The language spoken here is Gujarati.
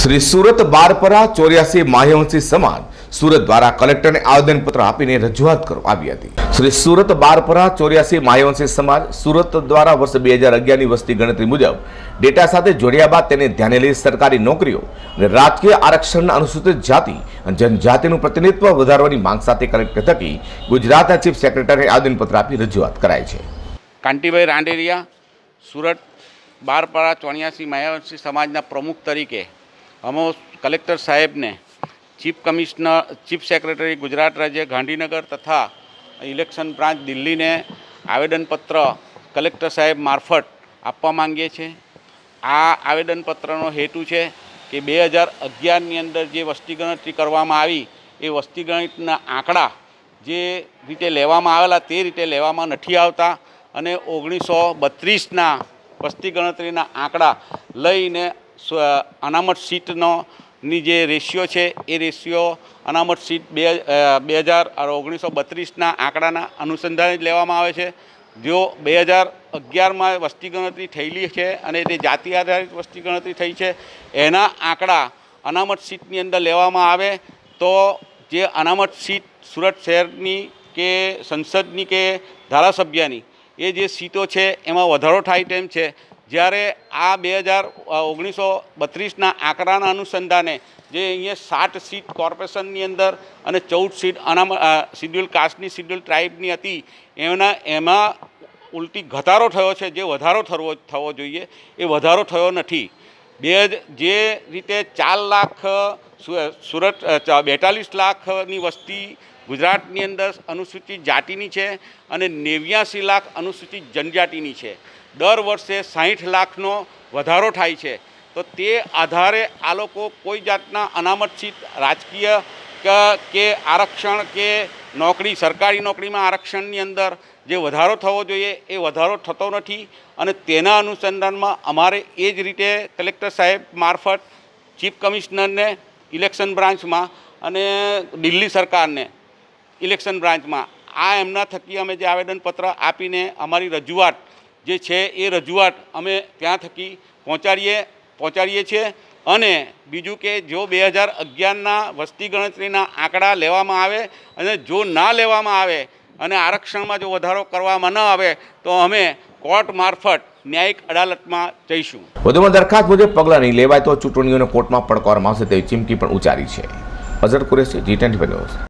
શ્રી સુરત બારપરા ચોર્યાસી માહ્યવંશી સમાજ સુરત દ્વારા કલેક્ટરને આવેદનપત્ર આપીને રજૂઆત કરવામાં આવી હતી. શ્રી સુરત બારપરા ચોર્યાસી માહ્યવંશી સમાજ સુરત દ્વારા વર્ષ બે હજાર અગિયારની વસ્તી ગણતરી મુજબ ડેટા સાથે જોડ્યા બાદ તેને ધ્યાને લઈ સરકારી નોકરીઓ અને રાજકીય આરક્ષણના અનુસૂચિત જાતિ અને જનજાતિનું પ્રતિનિધિત્વ વધારવાની માંગ સાથે કલેક્ટર થકી ગુજરાતના ચીફ સેક્રેટરીને આવેદનપત્ર આપી રજૂઆત કરાઈ છે. કાંતિભાઈ રાંડેરિયા, સુરત બારપરા ચોર્યાસી માયાવંશી સમાજના પ્રમુખ તરીકે અમે કલેક્ટર સાહેબને chief commissioner, chief secretary Gujarat રાજ્ય ગાંધીનગર તથા ઇલેક્શન બ્રાન્ચ દિલ્હીને આવેદનપત્ર કલેક્ટર સાહેબ મારફત આપવા માંગીએ છીએ આ આવેદનપત્રનો હેતુ છે કે બે હજાર અગિયારની અંદર જે વસ્તી ગણતરી કરવામાં આવી, એ વસ્તી ગણિતના આંકડા જે રીતે લેવામાં આવેલા તે રીતે લેવામાં નથી આવતા અને ઓગણીસો બત્રીસના વસ્તી ગણતરીના આંકડા લઈને અનામત સીટનો ની જે રેશિયો છે, એ રેશિયો અનામત સીટ બે બે હજાર ઓગણીસો બત્રીસના આંકડાના અનુસંધાને જ લેવામાં આવે છે. જો બે હજાર અગિયારમાં વસ્તી ગણતરી થયેલી છે અને તે જાતિ આધારિત વસ્તી ગણતરી થઈ છે, એના આંકડા અનામત સીટની અંદર લેવામાં આવે તો જે અનામત સીટ સુરત શહેરની કે સંસદની કે ધારાસભ્યની, એ જે સીટો છે, એમાં વધારો થાય તેમ છે. જ્યારે આ બે હજાર ઓગણીસો બત્રીસના આંકડાના અનુસંધાને જે અહીંયા સાત સીટ કોર્પોરેશનની અંદર અને ચૌદ સીટ અનામ શિડ્યુલ કાસ્ટની, શિડ્યુલ ટ્રાઇબની હતી, એના, એમાં ઉલટી ઘટાડો થયો છે, જે વધારો થવો થવો જોઈએ, એ વધારો થયો નથી. બે જ- રીતે ચાર લાખ સુરત બેતાલીસ લાખની વસ્તી ગુજરાતની અંદર અનુસૂચિત જાતિની છે અને નેવ્યાસી લાખ અનુસૂચિત જનજાતિની છે. દર વર્ષે સાહીઠ લાખનો વધારો થાય છે. તો તે આધારે આ લોકો કોઈ જાતના અનામતસિત રાજકીય કે આરક્ષણ કે નોકરી, સરકારી નોકરીમાં આરક્ષણની અંદર જે વધારો થવો જોઈએ એ વધારો થતો નથી અને તેના અનુસંધાનમાં અમારે એ જ રીતે કલેક્ટર સાહેબ મારફત ચીફ કમિશનરને ઇલેક્શન બ્રાન્ચમાં અને દિલ્હી સરકારને ઇલેક્શન બ્રાન્ચમાં. આ એમના થકી અમે જે આવેદનપત્ર આપીને અમારી રજૂઆત જે છે એ રજૂઆત અમે ત્યાં થકી પહોંચાડીએ પહોંચાડીએ છીએ. અને બીજું કે જો બે હજાર અગિયારના વસ્તી ગણતરીના આંકડા લેવામાં આવે અને જો ના લેવામાં આવે અને આરક્ષણમાં જો વધારો કરવામાં ન આવે, તો અમે કોર્ટ મારફત ન્યાયિક અદાલતમાં જઈશું. વધુમાં દરખાસ્ત મુજબ પગલાં નહીં લેવાય તો ચૂંટણીઓને કોર્ટમાં પડકારવામાં આવશે તેવી ચીમકી પણ ઉચ્ચારી છે. Azhar Qureshi, G twenty